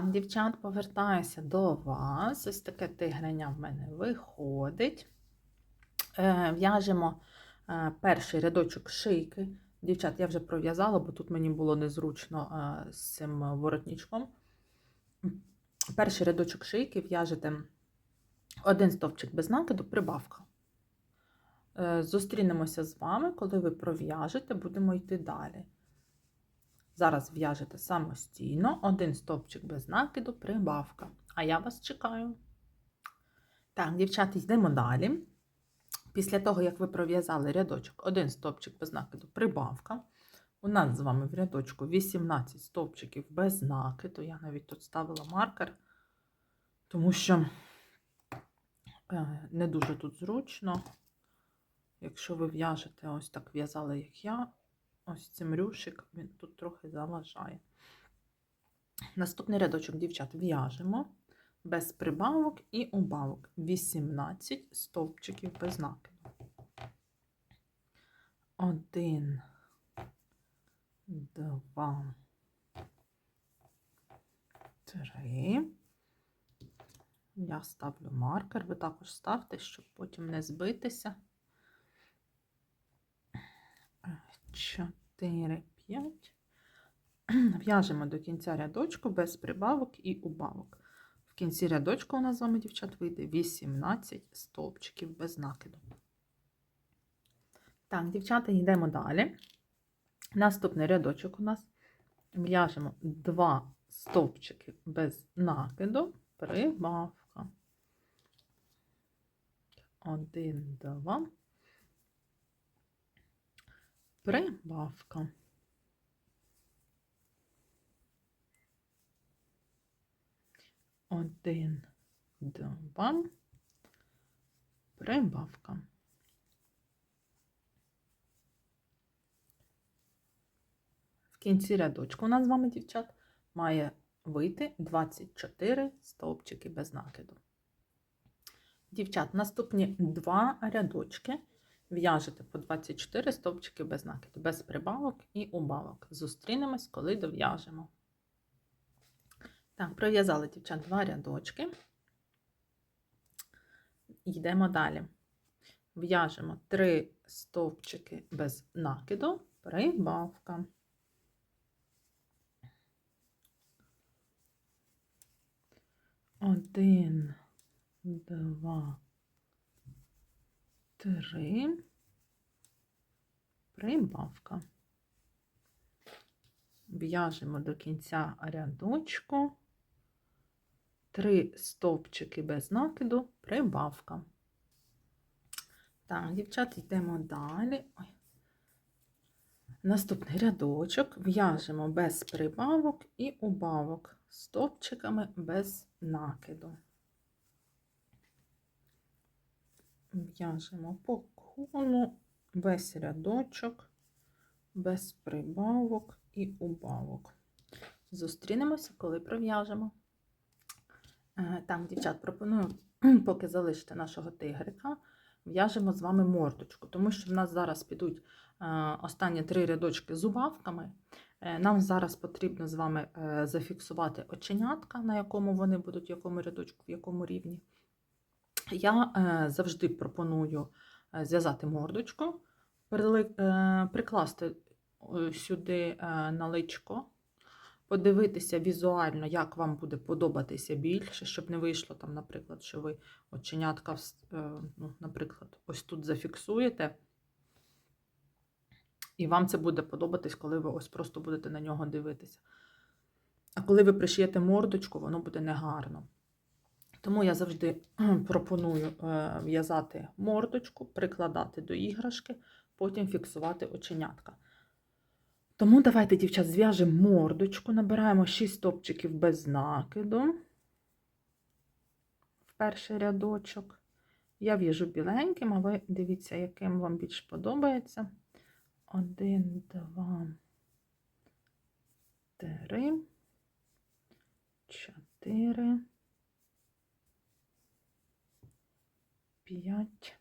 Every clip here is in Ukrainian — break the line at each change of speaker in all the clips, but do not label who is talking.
Так, дівчат, повертаюся до вас. Ось таке тигреня в мене виходить. Е, В'яжемо е, перший рядочок шийки. Дівчат, я вже пров'язала, бо тут мені було незручно е, з цим воротничком. Перший рядочок шийки в'яжете один стовпчик без накиду, прибавка. Зустрінемося з вами, коли ви пров'яжете, будемо йти далі. Зараз в'яжете самостійно, один стовпчик без накиду, прибавка. А я вас чекаю. Так, дівчата, йдемо далі. Після того, як ви пров'язали рядочок, один стовпчик без накиду, прибавка. У нас з вами в рядочку 18 стовпчиків без накиду. Я навіть тут ставила маркер, тому що е, не дуже тут зручно. Якщо ви в'яжете ось так в'язали, як я, ось цим рюшик, він тут трохи заважає. Наступний рядочок, дівчат, в'яжемо без прибавок і убавок. 18 стовпчиків без накиду. Один, два, три. Я ставлю маркер, ви також ставте, щоб потім не збитися. 4, 5. В'яжемо до кінця рядочку без прибавок і убавок. В кінці рядочку у нас з вами, дівчат, вийде 18 стовпчиків без накиду. Так, дівчата, йдемо далі. Наступний рядочок у нас в'яжемо 2 стовпчики без накиду, прибавка. 1, 2. Прибавка. Один, два. Прибавка. В кінці рядочку у нас з вами, дівчат, має вийти 24 стовпчики без накиду. Дівчат, наступні два рядочки в'яжете по 24 стовпчики без накиду, без прибавок і убавок. Зустрінемось, коли дов'яжемо. Так, пров'язали, дівчат, два рядочки. Йдемо далі. В'яжемо 3 стовпчики без накиду, прибавка. Один, два, три, прибавка. В'яжемо до кінця рядочку. Три стовпчики без накиду, прибавка. Так, дівчат, йдемо далі. Ой. Наступний рядочок в'яжемо без прибавок і убавок стовпчиками без накиду. В'яжемо по колу весь рядочок без прибавок і убавок. Зустрінемося, коли пров'яжемо. Е, Так, дівчат, пропоную, поки залишити нашого тигрика, в'яжемо з вами мордочку, тому що в нас зараз підуть е, останні три рядочки з убавками. Е, Нам зараз потрібно з вами зафіксувати оченятка, на якому вони будуть, в якому рядочку, в якому рівні. Я е, завжди пропоную е, зв'язати мордочку, е, прикласти сюди е, на подивитися візуально, як вам буде подобатися більше, щоб не вийшло там, наприклад, що ви оченятка, ну, наприклад, ось тут зафіксуєте. І вам це буде подобатись, коли ви ось просто будете на нього дивитися. А коли ви пришиєте мордочку, воно буде негарно. Тому я завжди пропоную е, в'язати мордочку, прикладати до іграшки, потім фіксувати оченятка. Тому давайте, дівчат, зв'яжемо мордочку, набираємо 6 стопчиків без накиду в перший рядочок. Я в'яжу біленьким, а ви дивіться, яким вам більш подобається. Один, два, три, чотири. 5,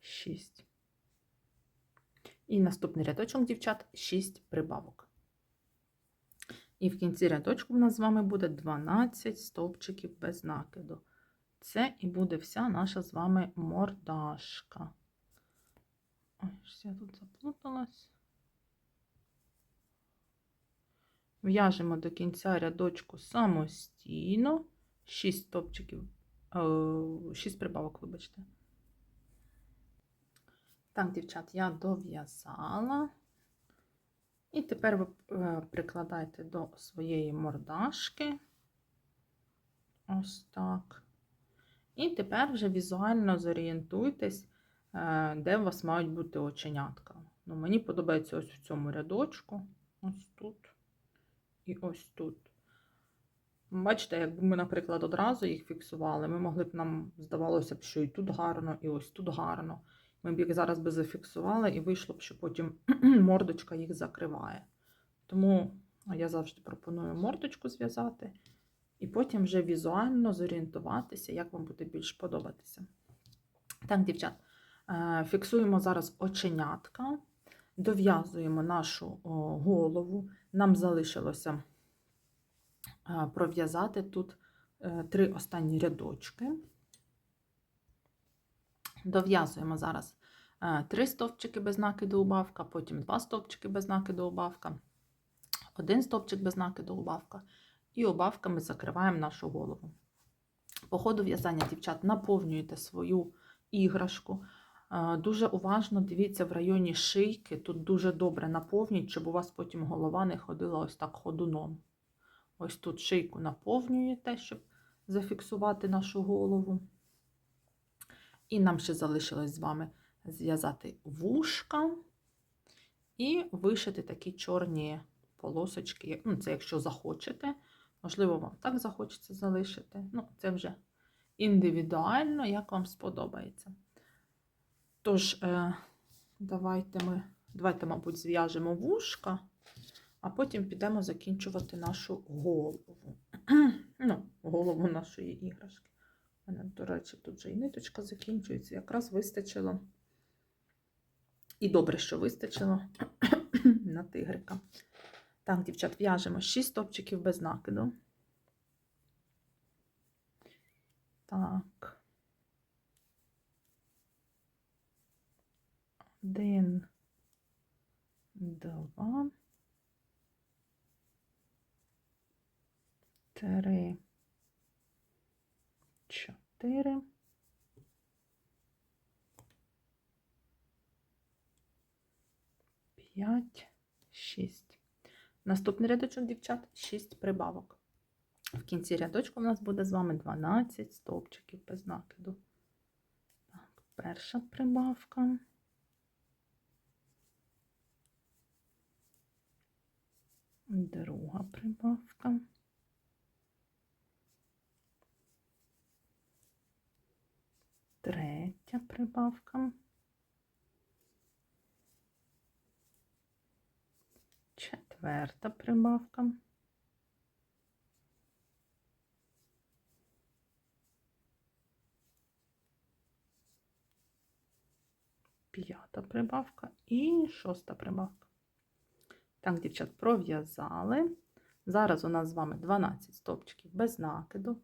6. І наступний рядочок, дівчат, 6 прибавок. І в кінці рядочку в нас з вами буде 12 стовпчиків без накиду. Це і буде вся наша з вами мордашка. Ой, я тут заплуталась. В'яжемо до кінця рядочку самостійно. 6 стовпчиків, 6 прибавок, вибачте. Так, дівчат, я дов'язала. І тепер ви е, прикладайте до своєї мордашки. Ось так. І тепер вже візуально зорієнтуйтесь, е, де у вас мають бути оченятка. Ну, мені подобається ось в цьому рядочку. Ось тут і ось тут. Бачите, якби ми, наприклад, одразу їх фіксували, ми могли б нам здавалося б, що і тут гарно, і ось тут гарно. Ми б їх зараз би зафіксували, і вийшло б, що потім мордочка їх закриває. Тому я завжди пропоную мордочку зв'язати, і потім вже візуально зорієнтуватися, як вам буде більш подобатися. Так, дівчат, е, фіксуємо зараз оченятка, дов'язуємо нашу голову. Нам залишилося пров'язати тут е, три останні рядочки. Дов'язуємо зараз е, три стовпчики без накиду убавка, потім два стовпчики без накиду убавка, один стовпчик без накиду убавка, і убавками закриваємо нашу голову. По ходу в'язання, дівчат, наповнюєте свою іграшку. Е, Дуже уважно дивіться в районі шийки. Тут дуже добре наповнюють, щоб у вас потім голова не ходила ось так ходуном. Ось тут шийку наповнюєте, щоб зафіксувати нашу голову. І нам ще залишилось з вами зв'язати вушка і вишити такі чорні полосочки. Ну, це якщо захочете. Можливо, вам так захочеться залишити. Ну, це вже індивідуально, як вам сподобається. Тож, е, давайте ми, давайте, мабуть, зв'яжемо вушка, а потім підемо закінчувати нашу голову. ну, голову нашої іграшки. У мене, до речі, тут вже і ниточка закінчується. Якраз вистачило. І добре, що вистачило на тигрика. Так, дівчат, в'яжемо 6 стопчиків без накиду. Так. Один, два, три, чотири. П'ять, шість. Наступний рядочок, дівчат, 6 прибавок. В кінці рядочку у нас буде з вами 12 стовпчиків без накиду. Так, перша прибавка. Друга прибавка. Третя прибавка. Четверта прибавка. П'ята прибавка і шоста прибавка. Так, дівчат, пров'язали. Зараз у нас з вами 12 стовпчиків без накиду.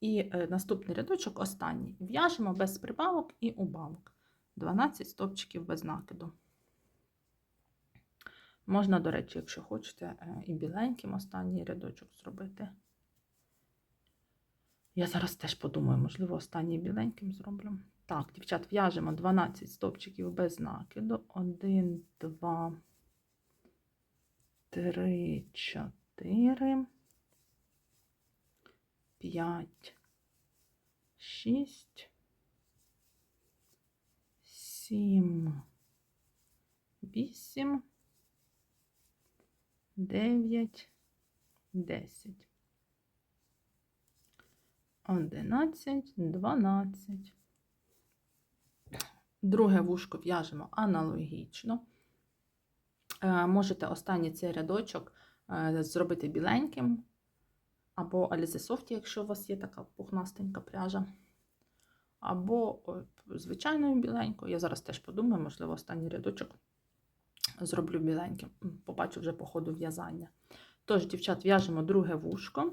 І е, наступний рядочок останній. В'яжемо без прибавок і убавок. 12 стовпчиків без накиду. Можна, до речі, якщо хочете, е, і біленьким останній рядочок зробити. Я зараз теж подумаю, можливо, останній біленьким зроблю. Так, дівчат, в'яжемо 12 стовпчиків без накиду. 1, 2, 3, 4, 5, 6, 7, 8, 9, 10, 11, 12. Друге вушко в'яжемо аналогічно. Е, Можете останній цей рядочок е, зробити біленьким, або Alize Soft, якщо у вас є така пухнастенька пряжа. Або звичайною біленькою. Я зараз теж подумаю, можливо, останній рядочок зроблю біленьким. Побачу вже по ходу в'язання. Тож, дівчат, в'яжемо друге вушко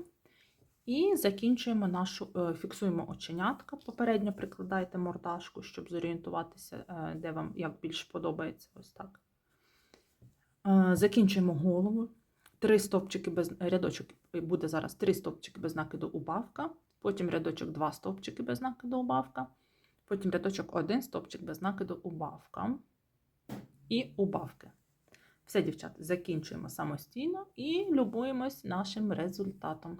і закінчуємо нашу, е, фіксуємо оченятка. Попередньо прикладайте мордашку, щоб зорієнтуватися, е, де вам як більш подобається. Ось так. Е, Закінчуємо голову. Три стовпчики без рядочок буде зараз три стовпчики без накиду убавка, потім рядочок два стовпчики без накиду убавка, потім рядочок один стовпчик без накиду убавка і убавки. Все, дівчат, закінчуємо самостійно і любуємось нашим результатом.